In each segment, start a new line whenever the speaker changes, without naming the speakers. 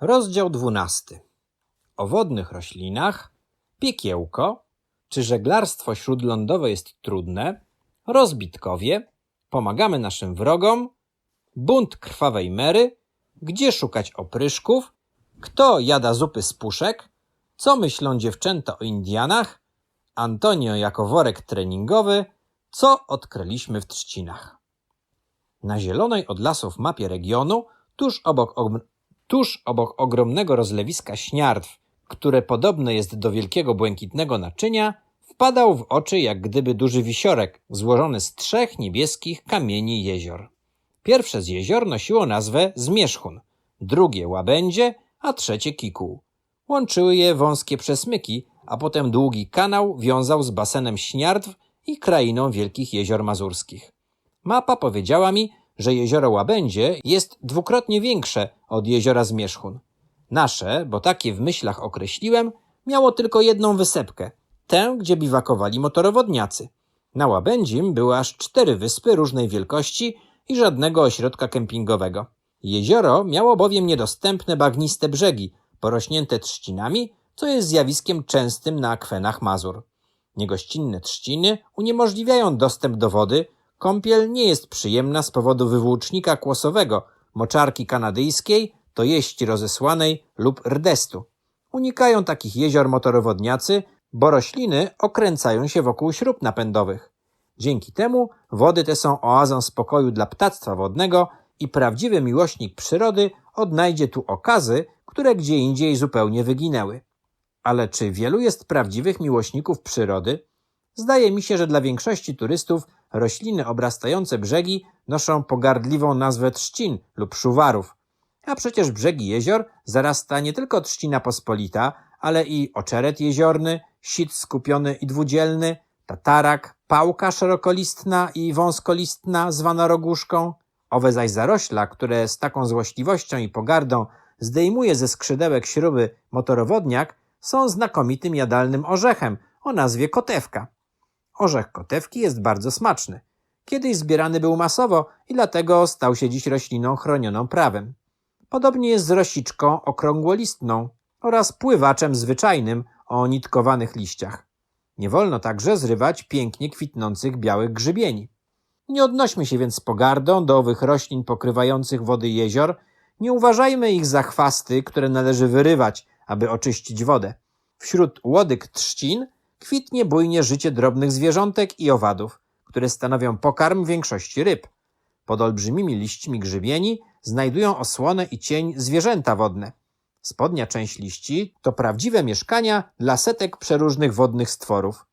Rozdział 12. O wodnych roślinach, piekiełko, czy żeglarstwo śródlądowe jest trudne, rozbitkowie, pomagamy naszym wrogom, bunt krwawej Mery, gdzie szukać opryszków, kto jada zupy z puszek, co myślą dziewczęta o Indianach, Antonio jako worek treningowy, co odkryliśmy w trzcinach. Na zielonej od lasów mapie regionu, tuż obok, tuż obok ogromnego rozlewiska śniardw, które podobne jest do wielkiego błękitnego naczynia, wpadał w oczy jak gdyby duży wisiorek złożony z trzech niebieskich kamieni jezior. Pierwsze z jezior nosiło nazwę Zmierzchun, drugie Łabędzie, a trzecie Kikuł. Łączyły je wąskie przesmyki, a potem długi kanał wiązał z basenem Śniardw i krainą Wielkich Jezior Mazurskich. Mapa powiedziała mi, że jezioro Łabędzie jest dwukrotnie większe od jeziora Zmierzchun. Nasze, bo takie w myślach określiłem, miało tylko jedną wysepkę, tę, gdzie biwakowali motorowodniacy. Na Łabędzim były aż cztery wyspy różnej wielkości i żadnego ośrodka kempingowego. Jezioro miało bowiem niedostępne bagniste brzegi, porośnięte trzcinami, co jest zjawiskiem częstym na akwenach Mazur. Niegościnne trzciny uniemożliwiają dostęp do wody, kąpiel nie jest przyjemna z powodu wywłócznika kłosowego, moczarki kanadyjskiej, to jeści rozesłanej lub rdestu. Unikają takich jezior motorowodniacy, bo rośliny okręcają się wokół śrub napędowych. Dzięki temu wody te są oazą spokoju dla ptactwa wodnego i prawdziwy miłośnik przyrody odnajdzie tu okazy, które gdzie indziej zupełnie wyginęły. Ale czy wielu jest prawdziwych miłośników przyrody? Zdaje mi się, że dla większości turystów rośliny obrastające brzegi noszą pogardliwą nazwę trzcin lub szuwarów. A przecież brzegi jezior zarasta nie tylko trzcina pospolita, ale i oczeret jeziorny, sit skupiony i dwudzielny, tatarak, pałka szerokolistna i wąskolistna zwana roguszką. Owe zaś zarośla, które z taką złośliwością i pogardą zdejmuje ze skrzydełek śruby motorowodniak, są znakomitym jadalnym orzechem o nazwie kotewka. Orzech kotewki jest bardzo smaczny. Kiedyś zbierany był masowo i dlatego stał się dziś rośliną chronioną prawem. Podobnie jest z rosiczką okrągłolistną oraz pływaczem zwyczajnym o nitkowanych liściach. Nie wolno także zrywać pięknie kwitnących białych grzybieni. Nie odnośmy się więc z pogardą do owych roślin pokrywających wody jezior, nie uważajmy ich za chwasty, które należy wyrywać, aby oczyścić wodę. Wśród łodyg trzcin kwitnie bujnie życie drobnych zwierzątek i owadów, które stanowią pokarm większości ryb. Pod olbrzymimi liśćmi grzybieni znajdują osłonę i cień zwierzęta wodne. Spodnia część liści to prawdziwe mieszkania dla setek przeróżnych wodnych stworów.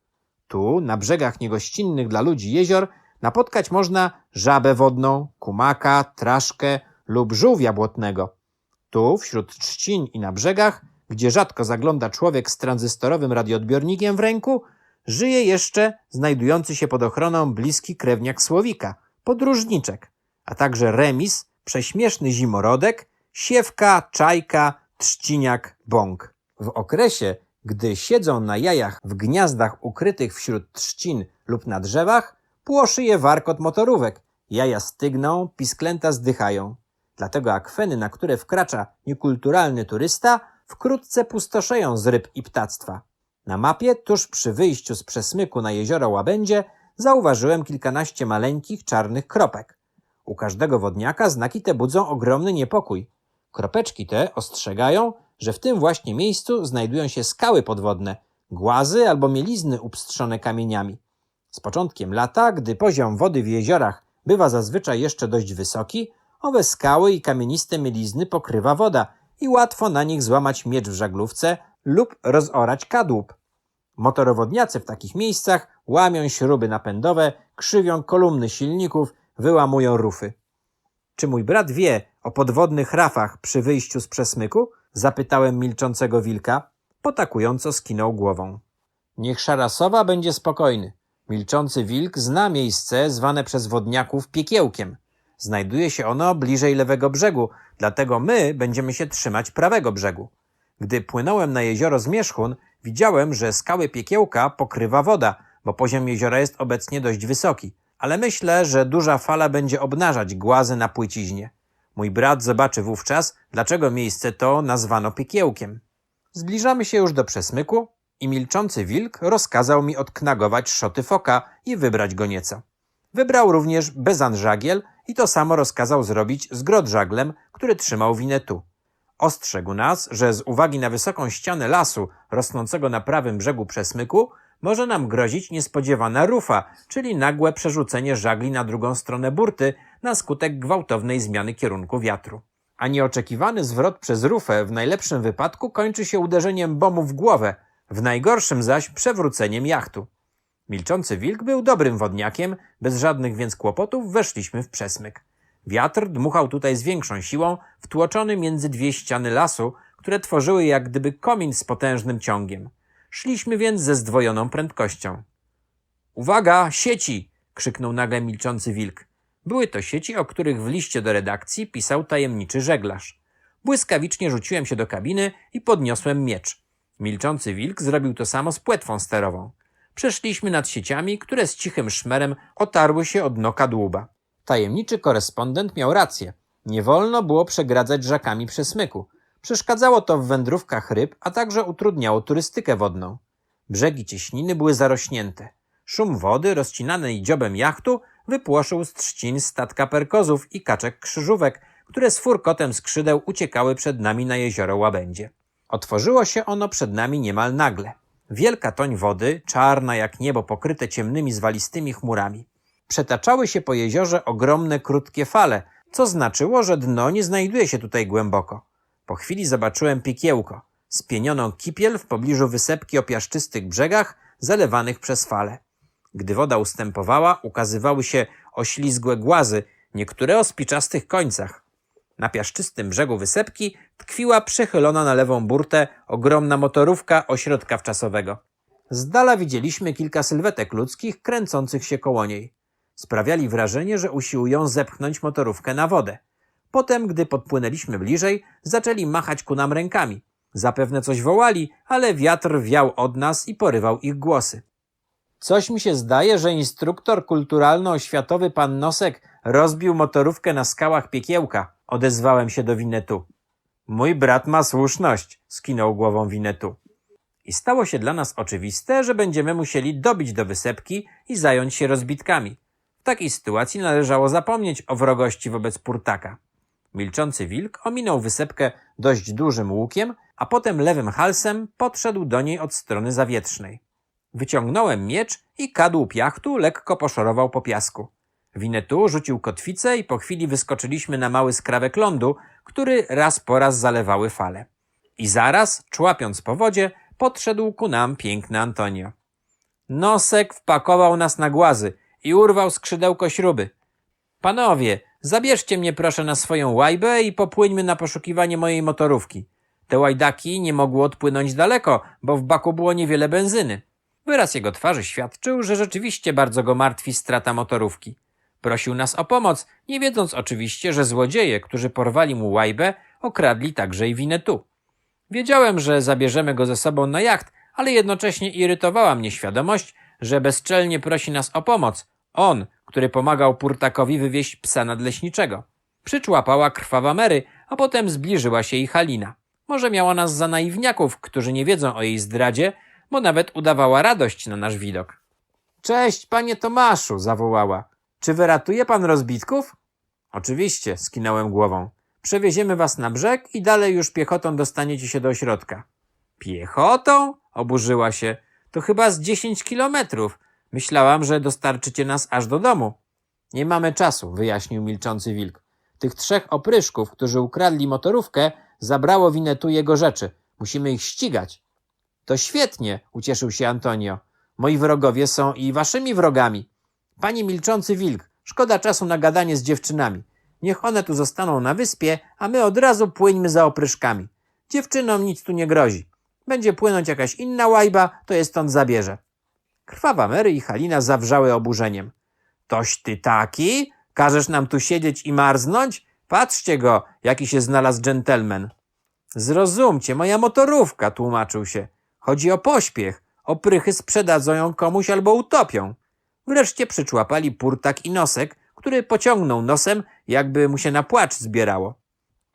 Tu, na brzegach niegościnnych dla ludzi jezior, napotkać można żabę wodną, kumaka, traszkę lub żółwia błotnego. Tu, wśród trzcin i na brzegach, gdzie rzadko zagląda człowiek z tranzystorowym radioodbiornikiem w ręku, żyje jeszcze znajdujący się pod ochroną bliski krewniak słowika, podróżniczek, a także remis, prześmieszny zimorodek, siewka, czajka, trzciniak, bąk. W okresie, gdy siedzą na jajach w gniazdach ukrytych wśród trzcin lub na drzewach, płoszy je warkot motorówek. Jaja stygną, pisklęta zdychają. Dlatego akweny, na które wkracza niekulturalny turysta, wkrótce pustoszeją z ryb i ptactwa. Na mapie, tuż przy wyjściu z przesmyku na jezioro Łabędzie, zauważyłem kilkanaście maleńkich czarnych kropek. U każdego wodniaka znaki te budzą ogromny niepokój. Kropeczki te ostrzegają, że w tym właśnie miejscu znajdują się skały podwodne, głazy albo mielizny upstrzone kamieniami. Z początkiem lata, gdy poziom wody w jeziorach bywa zazwyczaj jeszcze dość wysoki, owe skały i kamieniste mielizny pokrywa woda i łatwo na nich złamać miecz w żaglówce lub rozorać kadłub. Motorowodniacy w takich miejscach łamią śruby napędowe, krzywią kolumny silników, wyłamują rufy. Czy mój brat wie o podwodnych rafach przy wyjściu z przesmyku? Zapytałem milczącego wilka. Potakująco skinął głową. Niech szarasowa będzie spokojny. Milczący wilk zna miejsce zwane przez wodniaków piekiełkiem. Znajduje się ono bliżej lewego brzegu, dlatego my będziemy się trzymać prawego brzegu. Gdy płynąłem na jezioro Zmierzchun, widziałem, że skały piekiełka pokrywa woda, bo poziom jeziora jest obecnie dość wysoki. Ale myślę, że duża fala będzie obnażać głazy na płyciźnie. Mój brat zobaczy wówczas, dlaczego miejsce to nazwano piekiełkiem. Zbliżamy się już do przesmyku i milczący wilk rozkazał mi odknagować szoty foka i wybrać go nieco. Wybrał również bezan żagiel i to samo rozkazał zrobić z grot żaglem, który trzymał winetu. Ostrzegł nas, że z uwagi na wysoką ścianę lasu rosnącego na prawym brzegu przesmyku może nam grozić niespodziewana rufa, czyli nagłe przerzucenie żagli na drugą stronę burty na skutek gwałtownej zmiany kierunku wiatru. A nieoczekiwany zwrot przez rufę w najlepszym wypadku kończy się uderzeniem bomu w głowę, w najgorszym zaś przewróceniem jachtu. Milczący wilk był dobrym wodniakiem, bez żadnych więc kłopotów weszliśmy w przesmyk. Wiatr dmuchał tutaj z większą siłą, wtłoczony między dwie ściany lasu, które tworzyły jak gdyby komin z potężnym ciągiem. Szliśmy więc ze zdwojoną prędkością. Uwaga, sieci! krzyknął nagle milczący wilk. Były to sieci, o których w liście do redakcji pisał tajemniczy żeglarz. Błyskawicznie rzuciłem się do kabiny i podniosłem miecz. Milczący wilk zrobił to samo z płetwą sterową. Przeszliśmy nad sieciami, które z cichym szmerem otarły się od dno kadłuba. Tajemniczy korespondent miał rację. Nie wolno było przegradzać rzekami przesmyku. Przeszkadzało to w wędrówkach ryb, a także utrudniało turystykę wodną. Brzegi cieśniny były zarośnięte. Szum wody, rozcinanej dziobem jachtu, wypłoszył z trzcin statka perkozów i kaczek krzyżówek, które z furkotem skrzydeł uciekały przed nami na jezioro Łabędzie. Otworzyło się ono przed nami niemal nagle. Wielka toń wody, czarna jak niebo pokryte ciemnymi zwalistymi chmurami. Przetaczały się po jeziorze ogromne, krótkie fale, co znaczyło, że dno nie znajduje się tutaj głęboko. Po chwili zobaczyłem piekiełko, spienioną kipiel w pobliżu wysepki o piaszczystych brzegach, zalewanych przez fale. Gdy woda ustępowała, ukazywały się oślizgłe głazy, niektóre o spiczastych końcach. Na piaszczystym brzegu wysepki tkwiła przechylona na lewą burtę ogromna motorówka ośrodka wczasowego. Z dala widzieliśmy kilka sylwetek ludzkich kręcących się koło niej. Sprawiali wrażenie, że usiłują zepchnąć motorówkę na wodę. Potem, gdy podpłynęliśmy bliżej, zaczęli machać ku nam rękami. Zapewne coś wołali, ale wiatr wiał od nas i porywał ich głosy. Coś mi się zdaje, że instruktor kulturalno-oświatowy pan Nosek rozbił motorówkę na skałach piekiełka. Odezwałem się do Winetu. Mój brat ma słuszność, skinął głową Winetu. I stało się dla nas oczywiste, że będziemy musieli dobić do wysepki i zająć się rozbitkami. W takiej sytuacji należało zapomnieć o wrogości wobec Purtaka. Milczący wilk ominął wysepkę dość dużym łukiem, a potem lewym halsem podszedł do niej od strony zawietrznej. Wyciągnąłem miecz i kadłub jachtu lekko poszorował po piasku. Winetu rzucił kotwicę i po chwili wyskoczyliśmy na mały skrawek lądu, który raz po raz zalewały fale. I zaraz, człapiąc po wodzie, podszedł ku nam piękny Antonio. Nosek wpakował nas na głazy i urwał skrzydełko śruby. Panowie, zabierzcie mnie proszę na swoją łajbę i popłyńmy na poszukiwanie mojej motorówki. Te łajdaki nie mogły odpłynąć daleko, bo w baku było niewiele benzyny. Wyraz jego twarzy świadczył, że rzeczywiście bardzo go martwi strata motorówki. Prosił nas o pomoc, nie wiedząc oczywiście, że złodzieje, którzy porwali mu łajbę, okradli także i Winetu. Wiedziałem, że zabierzemy go ze sobą na jacht, ale jednocześnie irytowała mnie świadomość, że bezczelnie prosi nas o pomoc. On, który pomagał Purtakowi wywieźć psa nadleśniczego. Przyczłapała krwawa Mary, a potem zbliżyła się i Halina. Może miała nas za naiwniaków, którzy nie wiedzą o jej zdradzie, bo nawet udawała radość na nasz widok. Cześć, panie Tomaszu, zawołała. Czy wyratuje pan rozbitków? Oczywiście, skinąłem głową. Przewieziemy was na brzeg i dalej już piechotą dostaniecie się do ośrodka. Piechotą? Oburzyła się. To chyba z dziesięć kilometrów. Myślałam, że dostarczycie nas aż do domu. Nie mamy czasu, wyjaśnił milczący wilk. Tych trzech opryszków, którzy ukradli motorówkę, zabrało winetu jego rzeczy. Musimy ich ścigać. To świetnie, ucieszył się Antonio. Moi wrogowie są i waszymi wrogami. Panie milczący wilk, szkoda czasu na gadanie z dziewczynami. Niech one tu zostaną na wyspie, a my od razu płyńmy za opryszkami. Dziewczynom nic tu nie grozi. Będzie płynąć jakaś inna łajba, to je stąd zabierze. Krwawa Mary i Halina zawrzały oburzeniem. Toś ty taki? Każesz nam tu siedzieć i marznąć? Patrzcie go, jaki się znalazł dżentelmen. Zrozumcie, moja motorówka, tłumaczył się. Chodzi o pośpiech. Oprychy sprzedadzą ją komuś albo utopią. Wreszcie przyczłapali Purtak i Nosek, który pociągnął nosem, jakby mu się na płacz zbierało.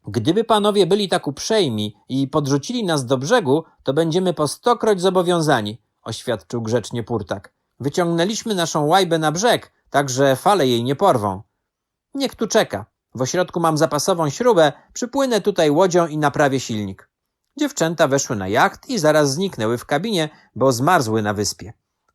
Gdyby panowie byli tak uprzejmi i podrzucili nas do brzegu, to będziemy po stokroć zobowiązani, oświadczył grzecznie Purtak. Wyciągnęliśmy naszą łajbę na brzeg, tak że fale jej nie porwą. Niech tu czeka. W ośrodku mam zapasową śrubę, przypłynę tutaj łodzią i naprawię silnik. Dziewczęta weszły na jacht i zaraz zniknęły w kabinie, bo zmarzły na wyspie.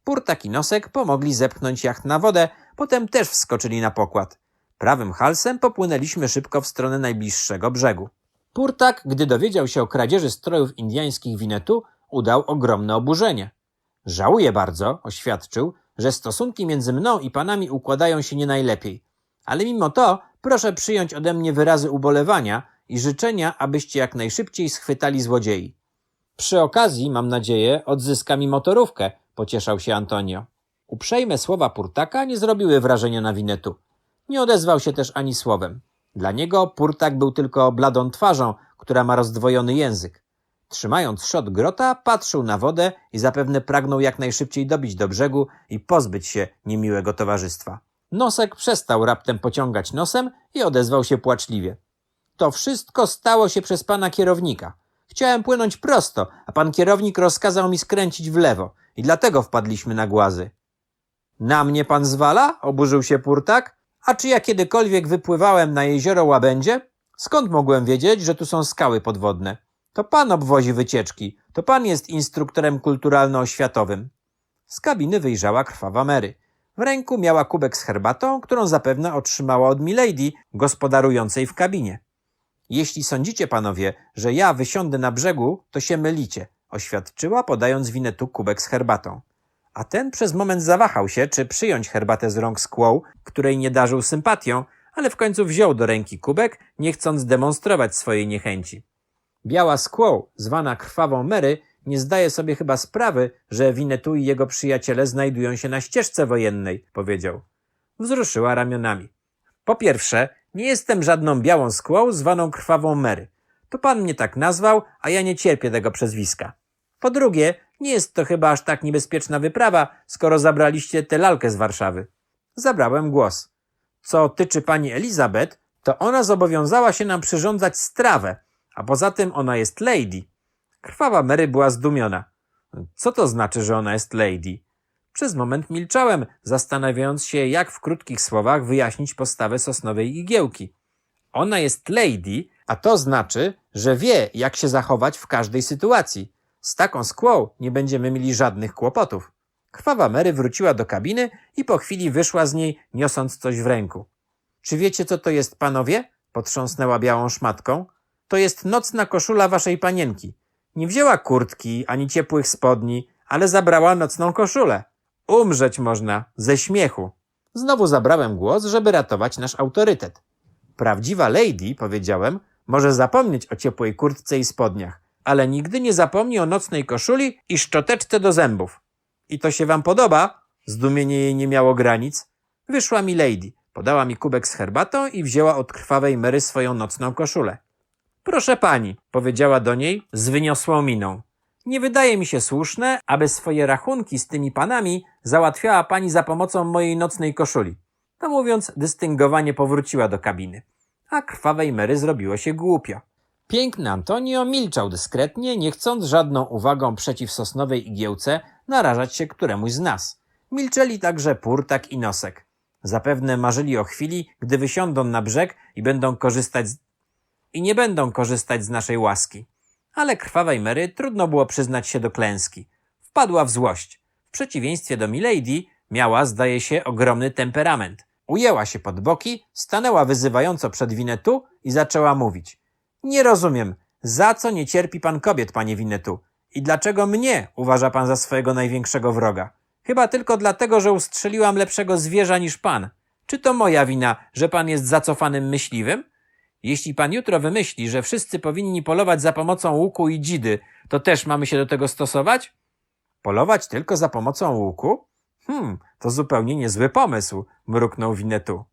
Purtak i Nosek pomogli zepchnąć jacht na wodę, potem też wskoczyli na pokład. Prawym halsem popłynęliśmy szybko w stronę najbliższego brzegu. Purtak, gdy dowiedział się o kradzieży strojów indiańskich Winetu, udał ogromne oburzenie. Żałuję bardzo, oświadczył, że stosunki między mną i panami układają się nie najlepiej. Ale mimo to proszę przyjąć ode mnie wyrazy ubolewania i życzenia, abyście jak najszybciej schwytali złodziei. Przy okazji, mam nadzieję, odzyska mi motorówkę, pocieszał się Antonio. Uprzejme słowa Purtaka nie zrobiły wrażenia na Winetu. Nie odezwał się też ani słowem. Dla niego Purtak był tylko bladą twarzą, która ma rozdwojony język. Trzymając szot grota, patrzył na wodę i zapewne pragnął jak najszybciej dobić do brzegu i pozbyć się niemiłego towarzystwa. Nosek przestał raptem pociągać nosem i odezwał się płaczliwie. To wszystko stało się przez pana kierownika. Chciałem płynąć prosto, a pan kierownik rozkazał mi skręcić w lewo i dlatego wpadliśmy na głazy. Na mnie pan zwala? oburzył się Purtak. A czy ja kiedykolwiek wypływałem na jezioro Łabędzie? Skąd mogłem wiedzieć, że tu są skały podwodne? To pan obwozi wycieczki, to pan jest instruktorem kulturalno-oświatowym. Z kabiny wyjrzała krwawa Mary. W ręku miała kubek z herbatą, którą zapewne otrzymała od Milady, gospodarującej w kabinie. Jeśli sądzicie, panowie, że ja wysiądę na brzegu, to się mylicie, oświadczyła, podając winetu kubek z herbatą. A ten przez moment zawahał się, czy przyjąć herbatę z rąk skłą, której nie darzył sympatią, ale w końcu wziął do ręki kubek, nie chcąc demonstrować swojej niechęci. Biała skłą, zwana krwawą Mary, nie zdaje sobie chyba sprawy, że Winetu i jego przyjaciele znajdują się na ścieżce wojennej, powiedział. Wzruszyła ramionami. Po pierwsze, nie jestem żadną białą skłą zwaną krwawą Mary. To pan mnie tak nazwał, a ja nie cierpię tego przezwiska. Po drugie, nie jest to chyba aż tak niebezpieczna wyprawa, skoro zabraliście tę lalkę z Warszawy. Zabrałem głos. Co tyczy pani Elizabeth, to ona zobowiązała się nam przyrządzać strawę, a poza tym ona jest lady. Krwawa Mary była zdumiona. Co to znaczy, że ona jest lady? Przez moment milczałem, zastanawiając się, jak w krótkich słowach wyjaśnić postawę sosnowej igiełki. Ona jest lady, a to znaczy, że wie, jak się zachować w każdej sytuacji. Z taką skłą nie będziemy mieli żadnych kłopotów. Krwawa Mary wróciła do kabiny i po chwili wyszła z niej, niosąc coś w ręku. Czy wiecie, co to jest, panowie? Potrząsnęła białą szmatką. To jest nocna koszula waszej panienki. Nie wzięła kurtki ani ciepłych spodni, ale zabrała nocną koszulę. Umrzeć można ze śmiechu. Znowu zabrałem głos, żeby ratować nasz autorytet. Prawdziwa lady, powiedziałem, może zapomnieć o ciepłej kurtce i spodniach, ale nigdy nie zapomni o nocnej koszuli i szczoteczce do zębów. I to się wam podoba? Zdumienie jej nie miało granic. Wyszła mi lady, podała mi kubek z herbatą i wzięła od krwawej Mary swoją nocną koszulę. Proszę pani, powiedziała do niej z wyniosłą miną. Nie wydaje mi się słuszne, aby swoje rachunki z tymi panami załatwiała pani za pomocą mojej nocnej koszuli. To mówiąc, dystyngowanie powróciła do kabiny. A krwawej Mary zrobiło się głupio. Piękny Antonio milczał dyskretnie, nie chcąc żadną uwagą przeciw sosnowej igiełce narażać się któremuś z nas. Milczeli także Purtak i Nosek. Zapewne marzyli o chwili, gdy wysiądą na brzeg i będą korzystać z... i nie będą korzystać z naszej łaski. Ale krwawej Mary trudno było przyznać się do klęski. Wpadła w złość. W przeciwieństwie do Milady miała, zdaje się, ogromny temperament. Ujęła się pod boki, stanęła wyzywająco przed Winetu i zaczęła mówić. Nie rozumiem, za co nie cierpi pan kobiet, panie Winetu? I dlaczego mnie uważa pan za swojego największego wroga? Chyba tylko dlatego, że ustrzeliłam lepszego zwierza niż pan. Czy to moja wina, że pan jest zacofanym myśliwym? Jeśli pan jutro wymyśli, że wszyscy powinni polować za pomocą łuku i dzidy, to też mamy się do tego stosować? Polować tylko za pomocą łuku? Hmm, to zupełnie niezły pomysł, mruknął Winetu.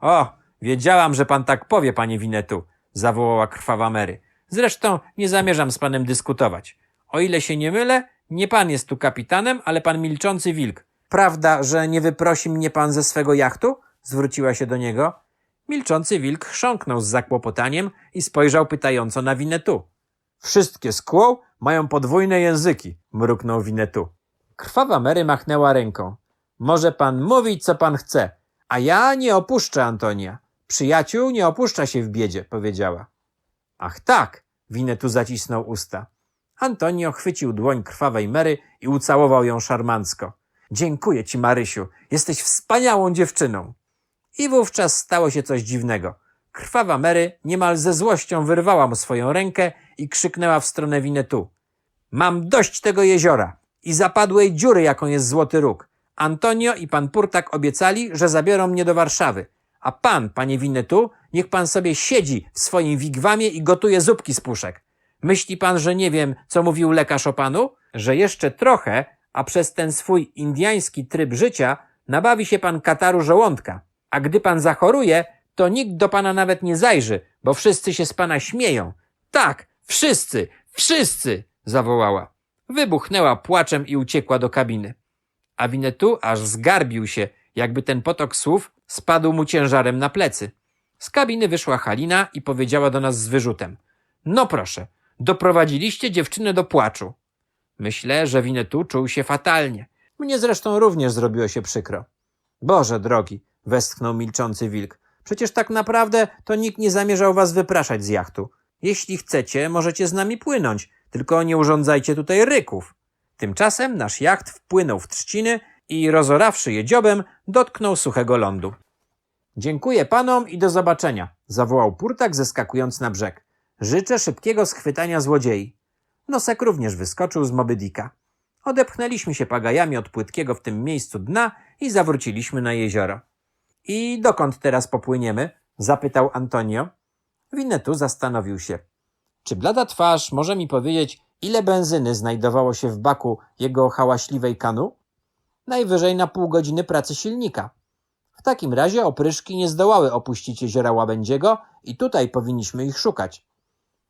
O, wiedziałam, że pan tak powie, panie Winetu, zawołała krwawa Mary. Zresztą nie zamierzam z panem dyskutować. O ile się nie mylę, nie pan jest tu kapitanem, ale pan milczący wilk. Prawda, że nie wyprosi mnie pan ze swego jachtu? zwróciła się do niego. Milczący wilk chrząknął z zakłopotaniem i spojrzał pytająco na Winetu. Wszystkie skło mają podwójne języki, mruknął Winetu. Krwawa Mary machnęła ręką. Może pan mówić, co pan chce, a ja nie opuszczę Antonia. Przyjaciół nie opuszcza się w biedzie, powiedziała. Ach tak, Winetu zacisnął usta. Antonio chwycił dłoń krwawej Mary i ucałował ją szarmancko. Dziękuję ci, Marysiu, jesteś wspaniałą dziewczyną. I wówczas stało się coś dziwnego. Krwawa Mary niemal ze złością wyrwała mu swoją rękę i krzyknęła w stronę Winetu. Mam dość tego jeziora i zapadłej dziury, jaką jest Złoty Róg. Antonio i pan Purtak obiecali, że zabiorą mnie do Warszawy. A pan, panie Winetu, niech pan sobie siedzi w swoim wigwamie i gotuje zupki z puszek. Myśli pan, że nie wiem, co mówił lekarz o panu? Że jeszcze trochę, a przez ten swój indyjski tryb życia nabawi się pan kataru żołądka. A gdy pan zachoruje, to nikt do pana nawet nie zajrzy, bo wszyscy się z pana śmieją. Tak, wszyscy, wszyscy! zawołała. Wybuchnęła płaczem i uciekła do kabiny. A Winetu aż zgarbił się, jakby ten potok słów spadł mu ciężarem na plecy. Z kabiny wyszła Halina i powiedziała do nas z wyrzutem. No proszę, doprowadziliście dziewczynę do płaczu. Myślę, że Winetu czuł się fatalnie. Mnie zresztą również zrobiło się przykro. Boże drogi, westchnął milczący wilk. Przecież tak naprawdę to nikt nie zamierzał was wypraszać z jachtu. Jeśli chcecie, możecie z nami płynąć, tylko nie urządzajcie tutaj ryków. Tymczasem nasz jacht wpłynął w trzciny i rozorawszy je dziobem, dotknął suchego lądu. Dziękuję panom i do zobaczenia, zawołał Purtak zeskakując na brzeg. Życzę szybkiego schwytania złodziei. Nosek również wyskoczył z Mobydika. Odepchnęliśmy się pagajami od płytkiego w tym miejscu dna i zawróciliśmy na jezioro. I dokąd teraz popłyniemy? zapytał Antonio. Winetu zastanowił się. Czy blada twarz może mi powiedzieć, ile benzyny znajdowało się w baku jego hałaśliwej kanu? Najwyżej na pół godziny pracy silnika. W takim razie opryszki nie zdołały opuścić jeziora Łabędziego i tutaj powinniśmy ich szukać.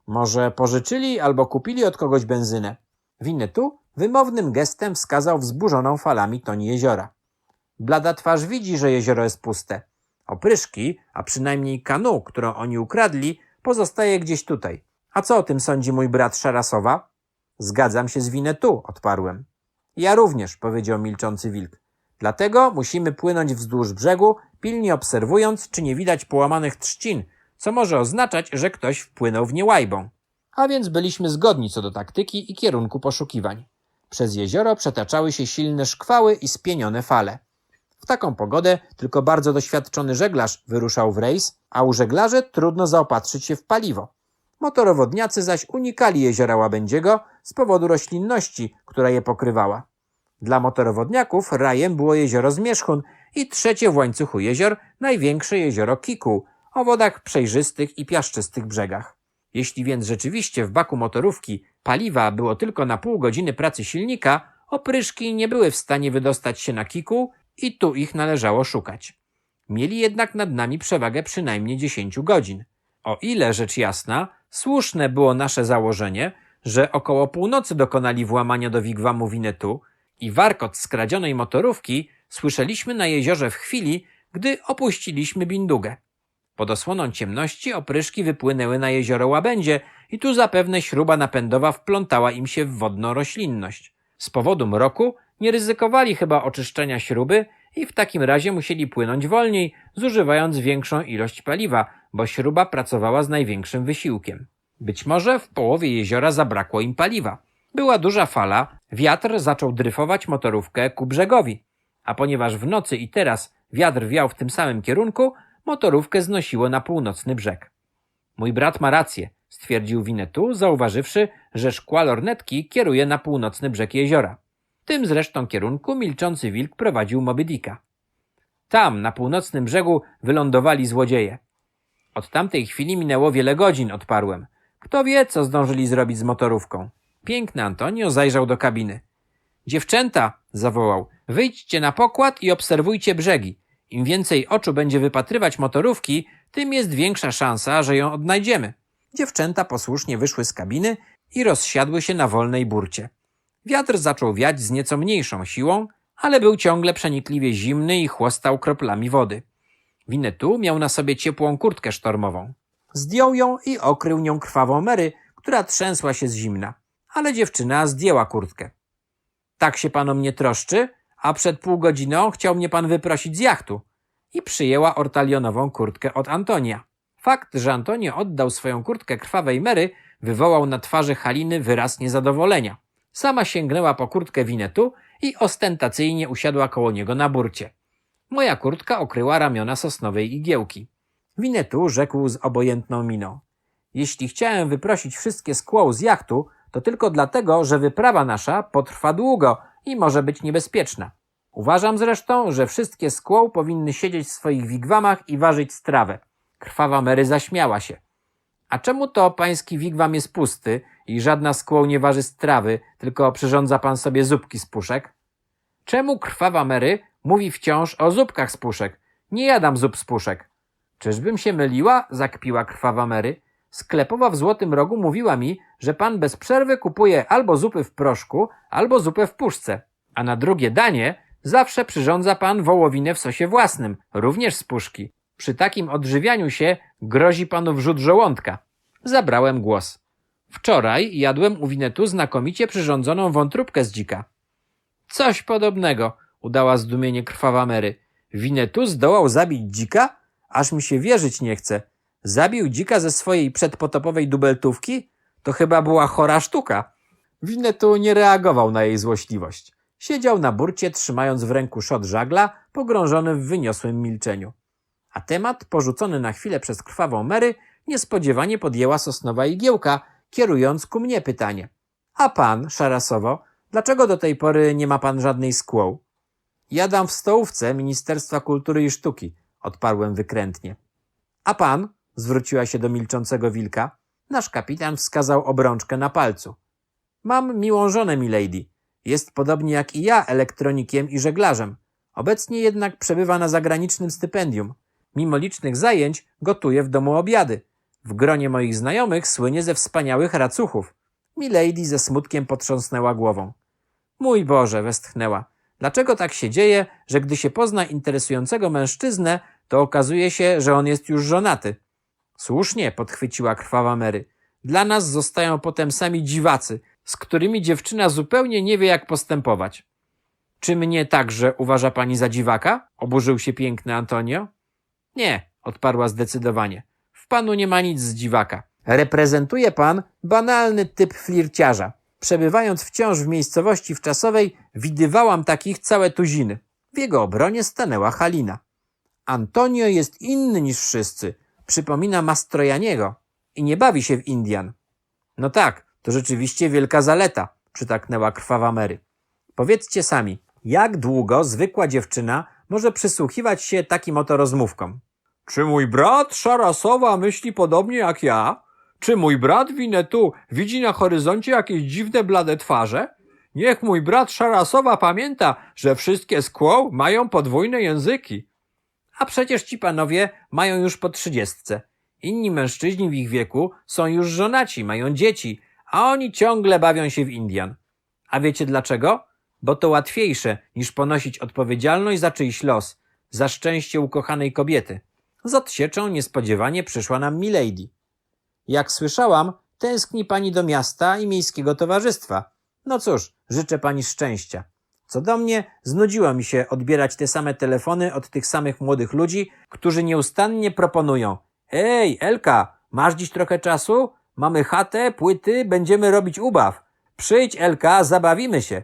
Może pożyczyli albo kupili od kogoś benzynę. Winetu wymownym gestem wskazał wzburzoną falami toń jeziora. Blada twarz widzi, że jezioro jest puste. Opryszki, a przynajmniej kanu, którą oni ukradli, pozostaje gdzieś tutaj. A co o tym sądzi mój brat Szarasowa? Zgadzam się z Winetu, odparłem. Ja również, powiedział milczący wilk. Dlatego musimy płynąć wzdłuż brzegu, pilnie obserwując, czy nie widać połamanych trzcin, co może oznaczać, że ktoś wpłynął w nie łajbą. A więc byliśmy zgodni co do taktyki i kierunku poszukiwań. Przez jezioro przetaczały się silne szkwały i spienione fale. W taką pogodę tylko bardzo doświadczony żeglarz wyruszał w rejs, a u żeglarzy trudno zaopatrzyć się w paliwo. Motorowodniacy zaś unikali jeziora Łabędziego z powodu roślinności, która je pokrywała. Dla motorowodniaków rajem było jezioro Zmierzchun i trzecie w łańcuchu jezior największe jezioro Kiku o wodach przejrzystych i piaszczystych brzegach. Jeśli więc rzeczywiście w baku motorówki paliwa było tylko na pół godziny pracy silnika, opryszki nie były w stanie wydostać się na Kiku i tu ich należało szukać. Mieli jednak nad nami przewagę przynajmniej 10 godzin. O ile rzecz jasna, słuszne było nasze założenie, że około północy dokonali włamania do wigwamu Winetu i warkot skradzionej motorówki słyszeliśmy na jeziorze w chwili, gdy opuściliśmy Bindugę. Pod osłoną ciemności opryszki wypłynęły na jezioro Łabędzie i tu zapewne śruba napędowa wplątała im się w wodną roślinność. Z powodu mroku nie ryzykowali chyba oczyszczenia śruby i w takim razie musieli płynąć wolniej, zużywając większą ilość paliwa, bo śruba pracowała z największym wysiłkiem. Być może w połowie jeziora zabrakło im paliwa. Była duża fala, wiatr zaczął dryfować motorówkę ku brzegowi, a ponieważ w nocy i teraz wiatr wiał w tym samym kierunku, motorówkę znosiło na północny brzeg. Mój brat ma rację, stwierdził Winetu, zauważywszy, że szkła lornetki kieruje na północny brzeg jeziora. Tym zresztą kierunku milczący wilk prowadził Moby Dicka. Tam, na północnym brzegu, wylądowali złodzieje. Od tamtej chwili minęło wiele godzin, odparłem. Kto wie, co zdążyli zrobić z motorówką. Piękny Antonio zajrzał do kabiny. Dziewczęta, zawołał, wyjdźcie na pokład i obserwujcie brzegi. Im więcej oczu będzie wypatrywać motorówki, tym jest większa szansa, że ją odnajdziemy. Dziewczęta posłusznie wyszły z kabiny i rozsiadły się na wolnej burcie. Wiatr zaczął wiać z nieco mniejszą siłą, ale był ciągle przenikliwie zimny i chłostał kroplami wody. Winnetu miał na sobie ciepłą kurtkę sztormową. Zdjął ją i okrył nią krwawą Mary, która trzęsła się z zimna. Ale dziewczyna zdjęła kurtkę. Tak się pan o mnie troszczy, a przed pół godziną chciał mnie pan wyprosić z jachtu. I przyjęła ortalionową kurtkę od Antonia. Fakt, że Antonio oddał swoją kurtkę krwawej Mary, wywołał na twarzy Haliny wyraz niezadowolenia. Sama sięgnęła po kurtkę Winetu i ostentacyjnie usiadła koło niego na burcie. Moja kurtka okryła ramiona sosnowej igiełki. Winetu rzekł z obojętną miną. Jeśli chciałem wyprosić wszystkie skłoł z jachtu, to tylko dlatego, że wyprawa nasza potrwa długo i może być niebezpieczna. Uważam zresztą, że wszystkie skłoł powinny siedzieć w swoich wigwamach i ważyć strawę. Krwawa Mary zaśmiała się. A czemu to pański wigwam jest pusty i żadna skłoł nie waży strawy, tylko przyrządza pan sobie zupki z puszek? Czemu krwawa Mary mówi wciąż o zupkach z puszek? Nie jadam zup z puszek. Czyżbym się myliła? zakpiła krwawa Mary. Sklepowa w Złotym Rogu mówiła mi, że pan bez przerwy kupuje albo zupy w proszku, albo zupę w puszce, a na drugie danie zawsze przyrządza pan wołowinę w sosie własnym, również z puszki. Przy takim odżywianiu się grozi panu wrzut żołądka. Zabrałem głos. Wczoraj jadłem u Winetu znakomicie przyrządzoną wątróbkę z dzika. Coś podobnego, udała zdumienie krwawa Mary. Winetu zdołał zabić dzika? Aż mi się wierzyć nie chce. Zabił dzika ze swojej przedpotopowej dubeltówki? To chyba była chora sztuka. Winetu nie reagował na jej złośliwość. Siedział na burcie, trzymając w ręku szot żagla, pogrążony w wyniosłym milczeniu. A temat, porzucony na chwilę przez krwawą Mary, niespodziewanie podjęła sosnowa igiełka, kierując ku mnie pytanie. A pan, szarasowo, dlaczego do tej pory nie ma pan żadnej skłoł? Jadam w stołówce Ministerstwa Kultury i Sztuki, odparłem wykrętnie. A pan? zwróciła się do milczącego wilka. Nasz kapitan wskazał obrączkę na palcu. Mam miłą żonę, milady. Jest podobnie jak i ja elektronikiem i żeglarzem. Obecnie jednak przebywa na zagranicznym stypendium. Mimo licznych zajęć gotuje w domu obiady. W gronie moich znajomych słynie ze wspaniałych racuchów. Milady ze smutkiem potrząsnęła głową. Mój Boże, westchnęła. Dlaczego tak się dzieje, że gdy się pozna interesującego mężczyznę, to okazuje się, że on jest już żonaty? Słusznie, podchwyciła krwawa Mary. Dla nas zostają potem sami dziwacy, z którymi dziewczyna zupełnie nie wie, jak postępować. Czy mnie także uważa pani za dziwaka? Oburzył się piękny Antonio. Nie, odparła zdecydowanie. W panu nie ma nic z dziwaka. Reprezentuje pan banalny typ flirciarza. Przebywając wciąż w miejscowości wczasowej, widywałam takich całe tuziny. W jego obronie stanęła Halina. Antonio jest inny niż wszyscy. Przypomina Mastrojaniego i nie bawi się w Indian. No tak, to rzeczywiście wielka zaleta, przytaknęła krwawa Mary. Powiedzcie sami, jak długo zwykła dziewczyna może przysłuchiwać się takim oto rozmówkom? Czy mój brat Szarasowa myśli podobnie jak ja? Czy mój brat Winetu widzi na horyzoncie jakieś dziwne blade twarze? Niech mój brat Szarasowa pamięta, że wszystkie skłoł mają podwójne języki. A przecież ci panowie mają już po trzydziestce. Inni mężczyźni w ich wieku są już żonaci, mają dzieci, a oni ciągle bawią się w Indian. A wiecie dlaczego? Bo to łatwiejsze niż ponosić odpowiedzialność za czyjś los, za szczęście ukochanej kobiety. Z odsieczą niespodziewanie przyszła nam Milady. Jak słyszałam, tęskni pani do miasta i miejskiego towarzystwa. No cóż, życzę pani szczęścia. Co do mnie, znudziło mi się odbierać te same telefony od tych samych młodych ludzi, którzy nieustannie proponują: Ej, Elka, masz dziś trochę czasu? Mamy chatę, płyty, będziemy robić ubaw. Przyjdź, Elka, zabawimy się.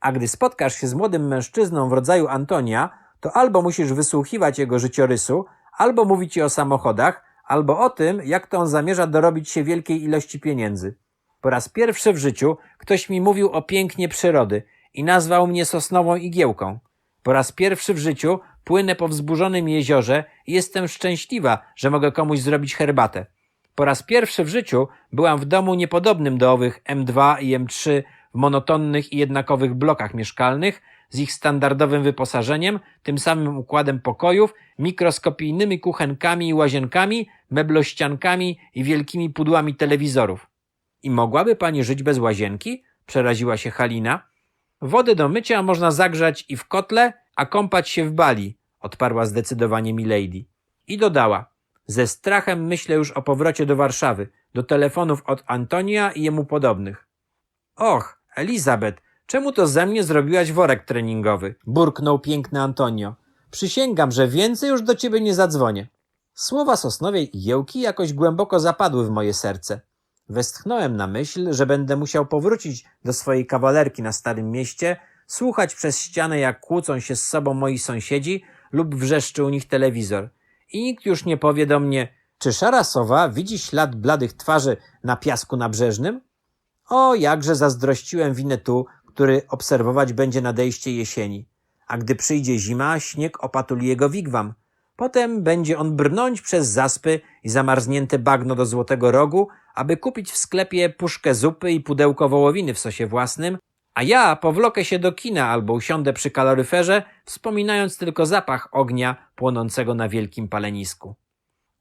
A gdy spotkasz się z młodym mężczyzną w rodzaju Antonia, to albo musisz wysłuchiwać jego życiorysu, albo mówić ci o samochodach, albo o tym, jak to on zamierza dorobić się wielkiej ilości pieniędzy. Po raz pierwszy w życiu ktoś mi mówił o pięknie przyrody i nazwał mnie sosnową igiełką. Po raz pierwszy w życiu płynę po wzburzonym jeziorze i jestem szczęśliwa, że mogę komuś zrobić herbatę. Po raz pierwszy w życiu byłam w domu niepodobnym do owych M2 i M3 w monotonnych i jednakowych blokach mieszkalnych z ich standardowym wyposażeniem, tym samym układem pokojów, mikroskopijnymi kuchenkami i łazienkami, meblościankami i wielkimi pudłami telewizorów. I mogłaby pani żyć bez łazienki? Przeraziła się Halina. Wody do mycia można zagrzać i w kotle, a kąpać się w bali, odparła zdecydowanie Milady. i dodała. Ze strachem myślę już o powrocie do Warszawy, do telefonów od Antonia i jemu podobnych. Och, Elizabeth, czemu to ze mnie zrobiłaś worek treningowy? Burknął piękny Antonio. Przysięgam, że więcej już do ciebie nie zadzwonię. Słowa Sosnowej i Jełki jakoś głęboko zapadły w moje serce. Westchnąłem na myśl, że będę musiał powrócić do swojej kawalerki na Starym Mieście, słuchać przez ścianę, jak kłócą się z sobą moi sąsiedzi lub wrzeszczy u nich telewizor. I nikt już nie powie do mnie, czy szara sowa widzi ślad bladych twarzy na piasku nabrzeżnym? O, jakże zazdrościłem Winetu, który obserwować będzie nadejście jesieni. A gdy przyjdzie zima, śnieg opatuli jego wigwam. Potem będzie on brnąć przez zaspy i zamarznięte bagno do Złotego Rogu, aby kupić w sklepie puszkę zupy i pudełko wołowiny w sosie własnym, a ja powlokę się do kina albo usiądę przy kaloryferze, wspominając tylko zapach ognia płonącego na wielkim palenisku.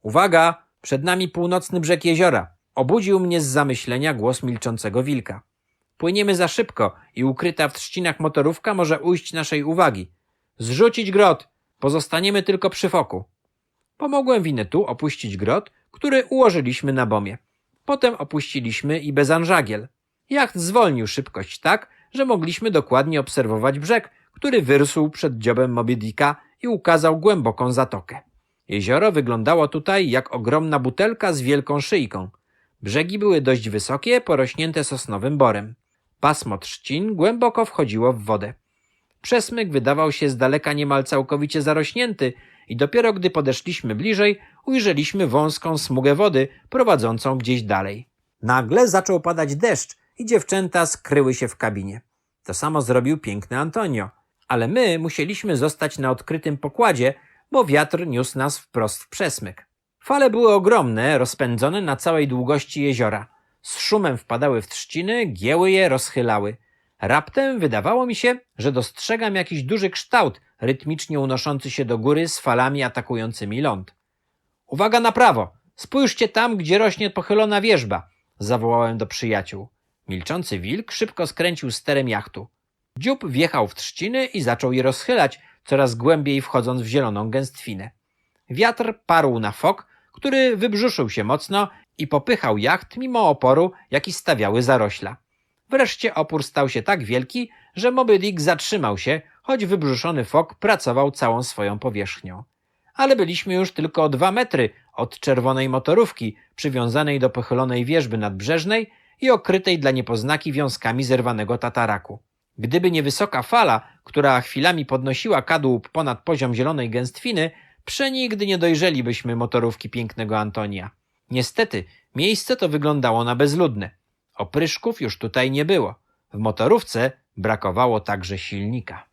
Uwaga! Przed nami północny brzeg jeziora. Obudził mnie z zamyślenia głos milczącego wilka. Płyniemy za szybko i ukryta w trzcinach motorówka może ujść naszej uwagi. Zrzucić grot! Pozostaniemy tylko przy foku. Pomogłem Winetu opuścić grot, który ułożyliśmy na bomie. Potem opuściliśmy i bezanżagiel. Jacht zwolnił szybkość tak, że mogliśmy dokładnie obserwować brzeg, który wyrósł przed dziobem Moby Dicka i ukazał głęboką zatokę. Jezioro wyglądało tutaj jak ogromna butelka z wielką szyjką. Brzegi były dość wysokie, porośnięte sosnowym borem. Pasmo trzcin głęboko wchodziło w wodę. Przesmyk wydawał się z daleka niemal całkowicie zarośnięty i dopiero gdy podeszliśmy bliżej, ujrzeliśmy wąską smugę wody prowadzącą gdzieś dalej. Nagle zaczął padać deszcz i dziewczęta skryły się w kabinie. To samo zrobił piękny Antonio, ale my musieliśmy zostać na odkrytym pokładzie, bo wiatr niósł nas wprost w przesmyk. Fale były ogromne, rozpędzone na całej długości jeziora. Z szumem wpadały w trzciny, gieły je, rozchylały. Raptem wydawało mi się, że dostrzegam jakiś duży kształt rytmicznie unoszący się do góry z falami atakującymi ląd. Uwaga na prawo! Spójrzcie tam, gdzie rośnie pochylona wierzba! zawołałem do przyjaciół. Milczący wilk szybko skręcił sterem jachtu. Dziób wjechał w trzciny i zaczął je rozchylać, coraz głębiej wchodząc w zieloną gęstwinę. Wiatr parł na fok, który wybrzuszył się mocno i popychał jacht mimo oporu, jaki stawiały zarośla. Wreszcie opór stał się tak wielki, że Moby Dick zatrzymał się, choć wybrzuszony fok pracował całą swoją powierzchnią. Ale byliśmy już tylko o dwa metry od czerwonej motorówki, przywiązanej do pochylonej wierzby nadbrzeżnej i okrytej dla niepoznaki wiązkami zerwanego tataraku. Gdyby nie wysoka fala, która chwilami podnosiła kadłub ponad poziom zielonej gęstwiny, przenigdy nie dojrzelibyśmy motorówki pięknego Antonia. Niestety, miejsce to wyglądało na bezludne. Opryszków już tutaj nie było. W motorówce brakowało także silnika.